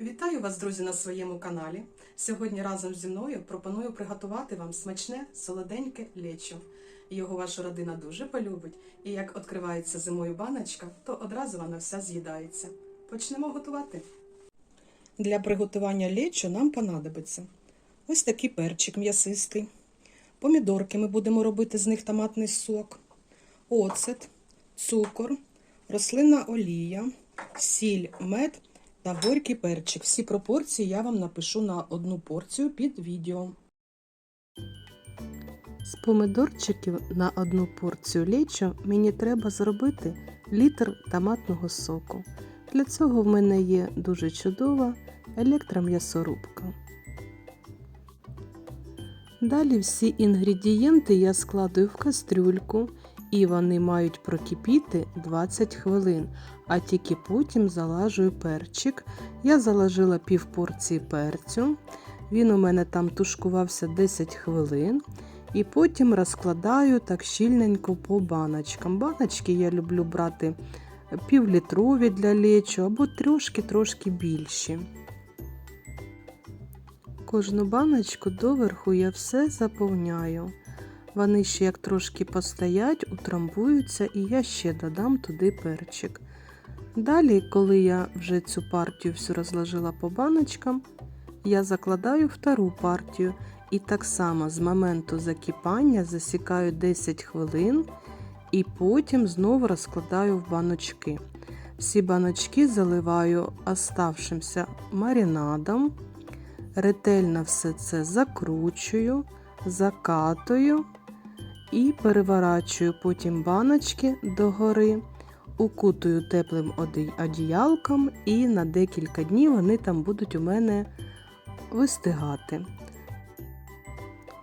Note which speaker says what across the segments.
Speaker 1: Вітаю вас, друзі, на своєму каналі. Сьогодні разом зі мною пропоную приготувати вам смачне солоденьке лечо. Його ваша родина дуже полюбить, і як відкривається зимою баночка, то одразу вона вся з'їдається. Почнемо готувати. Для приготування лечо нам понадобиться ось такий перчик м'ясистий. Помідорки ми будемо робити з них томатний сок, оцет, цукор, рослинна олія, сіль, мед та горький перчик. Всі пропорції я вам напишу на одну порцію під відео.
Speaker 2: З помидорчиків на одну порцію лечо мені треба зробити літр томатного соку. Для цього в мене є дуже чудова електром'ясорубка. Далі всі інгредієнти я складую в кастрюльку і вони мають прокипіти 20 хвилин, а тільки потім залажую перчик. Я заложила пів порції перцю. Він у мене там тушкувався 10 хвилин. І потім розкладаю так щільненько по баночкам. Баночки я люблю брати півлітрові для лечу або трошки-трошки більші. Кожну баночку доверху я все заповняю. Вони ще як трошки постоять, утрамбуються, і я ще додам туди перчик. Далі, коли я вже цю партію всю розложила по баночкам, я закладаю втору партію і так само з моменту закипання засікаю 10 хвилин і потім знову розкладаю в баночки. Всі баночки заливаю оставшимся маринадом, ретельно все це закручую, закатую і переворачую потім баночки догори, укутую теплим оді- одіялком і на декілька днів вони там будуть у мене вистигати.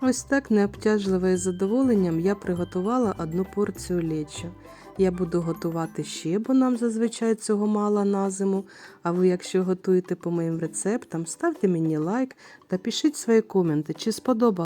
Speaker 2: Ось так необтяжливо і задоволенням я приготувала одну порцію лечо. Я буду готувати ще, бо нам зазвичай цього мало на зиму. А ви, якщо готуєте по моїм рецептам, ставте мені лайк та пишіть свої коменти, чи сподобалося.